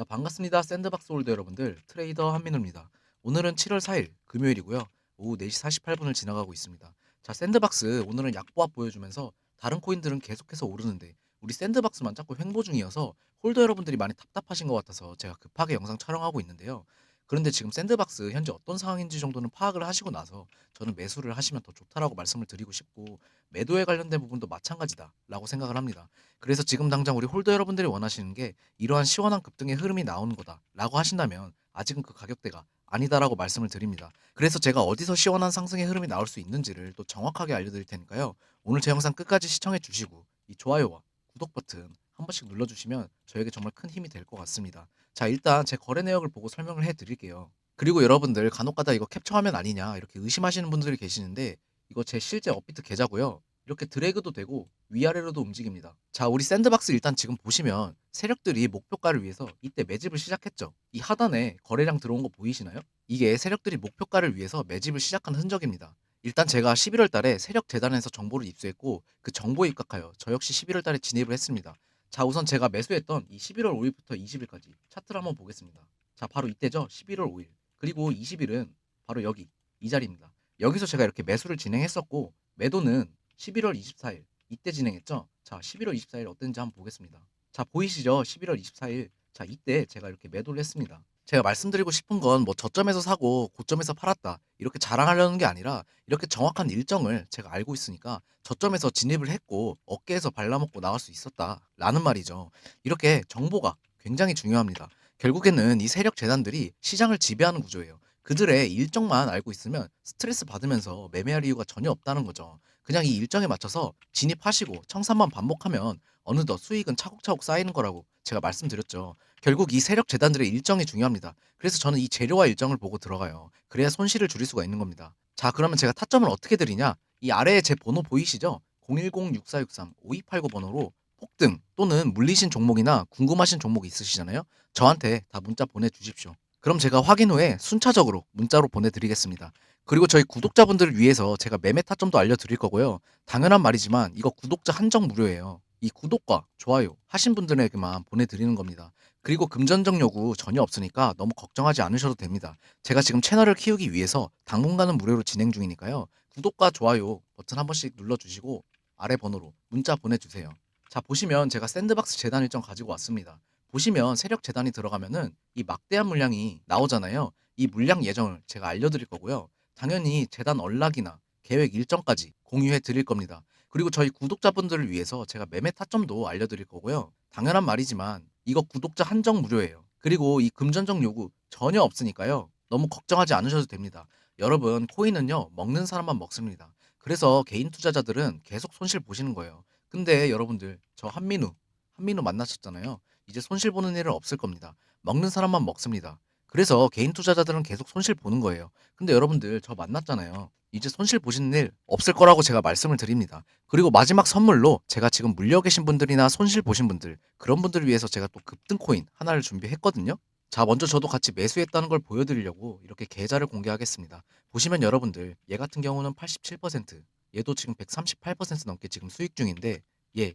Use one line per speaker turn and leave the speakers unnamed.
자, 반갑습니다. 샌드박스 홀더 여러분들. 트레이더 한민호입니다. 오늘은 7월 4일 금요일이고요. 오후 4시 48분을 지나가고 있습니다. 자, 샌드박스 오늘은 약보합 보여주면서 다른 코인들은 계속해서 오르는데 우리 샌드박스만 자꾸 횡보 중이어서 홀더 여러분들이 많이 답답하신 것 같아서 제가 급하게 영상 촬영하고 있는데요. 그런데 지금 샌드박스 현재 어떤 상황인지 정도는 파악을 하시고 나서 저는 매수를 하시면 더 좋다라고 말씀을 드리고 싶고 매도에 관련된 부분도 마찬가지다라고 생각을 합니다. 그래서 지금 당장 우리 홀더 여러분들이 원하시는 게 이러한 시원한 급등의 흐름이 나오는 거다라고 하신다면 아직은 그 가격대가 아니다라고 말씀을 드립니다. 그래서 제가 어디서 시원한 상승의 흐름이 나올 수 있는지를 또 정확하게 알려드릴 테니까요. 오늘 제 영상 끝까지 시청해 주시고 이 좋아요와 구독 버튼 한 번씩 눌러주시면 저에게 정말 큰 힘이 될 것 같습니다. 자 일단 제 거래 내역을 보고 설명을 해 드릴게요. 그리고 여러분들 간혹가다 이거 캡처화면 아니냐 이렇게 의심하시는 분들이 계시는데 이거 제 실제 업비트 계좌고요. 이렇게 드래그도 되고 위아래로도 움직입니다. 자, 우리 샌드박스 일단 지금 보시면 세력들이 목표가를 위해서 이때 매집을 시작했죠. 이 하단에 거래량 들어온 거 보이시나요? 이게 세력들이 목표가를 위해서 매집을 시작한 흔적입니다. 일단 제가 11월 달에 세력 재단에서 정보를 입수했고 그 정보에 입각하여 저 역시 11월 달에 진입을 했습니다. 자, 우선 제가 매수했던 이 11월 5일부터 20일까지 차트를 한번 보겠습니다. 자, 바로 이때죠. 11월 5일. 그리고 20일은 바로 여기 이 자리입니다. 여기서 제가 이렇게 매수를 진행했었고 매도는 11월 24일 이때 진행했죠. 자, 11월 24일 어땠는지 한번 보겠습니다. 자, 보이시죠? 11월 24일. 자, 이때 제가 이렇게 매도를 했습니다. 제가 말씀드리고 싶은 건 뭐 저점에서 사고 고점에서 팔았다 이렇게 자랑하려는 게 아니라 이렇게 정확한 일정을 제가 알고 있으니까 저점에서 진입을 했고 어깨에서 발라먹고 나갈 수 있었다라는 말이죠. 이렇게 정보가 굉장히 중요합니다. 결국에는 이 세력 재단들이 시장을 지배하는 구조예요. 그들의 일정만 알고 있으면 스트레스 받으면서 매매할 이유가 전혀 없다는 거죠. 그냥 이 일정에 맞춰서 진입하시고 청산만 반복하면 어느덧 수익은 차곡차곡 쌓이는 거라고 제가 말씀드렸죠. 결국 이 세력 재단들의 일정이 중요합니다. 그래서 저는 이 재료와 일정을 보고 들어가요. 그래야 손실을 줄일 수가 있는 겁니다. 자, 그러면 제가 타점을 어떻게 드리냐? 이 아래에 제 번호 보이시죠? 010-6463-5289 번호로 폭등 또는 물리신 종목이나 궁금하신 종목 있으시잖아요. 저한테 다 문자 보내주십시오. 그럼 제가 확인 후에 순차적으로 문자로 보내드리겠습니다. 그리고 저희 구독자분들을 위해서 제가 매매 타점도 알려드릴 거고요. 당연한 말이지만 이거 구독자 한정 무료예요. 이 구독과 좋아요 하신 분들에게만 보내드리는 겁니다. 그리고 금전적 요구 전혀 없으니까 너무 걱정하지 않으셔도 됩니다. 제가 지금 채널을 키우기 위해서 당분간은 무료로 진행 중이니까요. 구독과 좋아요 버튼 한 번씩 눌러주시고 아래 번호로 문자 보내주세요. 자 보시면 제가 샌드박스 재단 일정 가지고 왔습니다. 보시면 세력 재단이 들어가면은 이 막대한 물량이 나오잖아요. 이 물량 예정을 제가 알려드릴 거고요. 당연히 재단 언락이나 계획 일정까지 공유해 드릴 겁니다. 그리고 저희 구독자분들을 위해서 제가 매매 타점도 알려드릴 거고요. 당연한 말이지만 이거 구독자 한정 무료예요. 그리고 이 금전적 요구 전혀 없으니까요. 너무 걱정하지 않으셔도 됩니다. 여러분 코인은요 먹는 사람만 먹습니다. 그래서 개인 투자자들은 계속 손실 보시는 거예요. 근데 여러분들 저 한민우 한민우 만나셨잖아요. 이제 손실 보는 일은 없을 겁니다. 먹는 사람만 먹습니다. 그래서 개인 투자자들은 계속 손실 보는 거예요. 근데 여러분들 저 만났잖아요. 이제 손실 보시는 일 없을 거라고 제가 말씀을 드립니다. 그리고 마지막 선물로 제가 지금 물려 계신 분들이나 손실 보신 분들 그런 분들을 위해서 제가 또 급등 코인 하나를 준비했거든요. 자, 먼저 저도 같이 매수했다는 걸 보여드리려고 이렇게 계좌를 공개하겠습니다. 보시면 여러분들 얘 같은 경우는 87%, 얘도 지금 138% 넘게 지금 수익 중인데 얘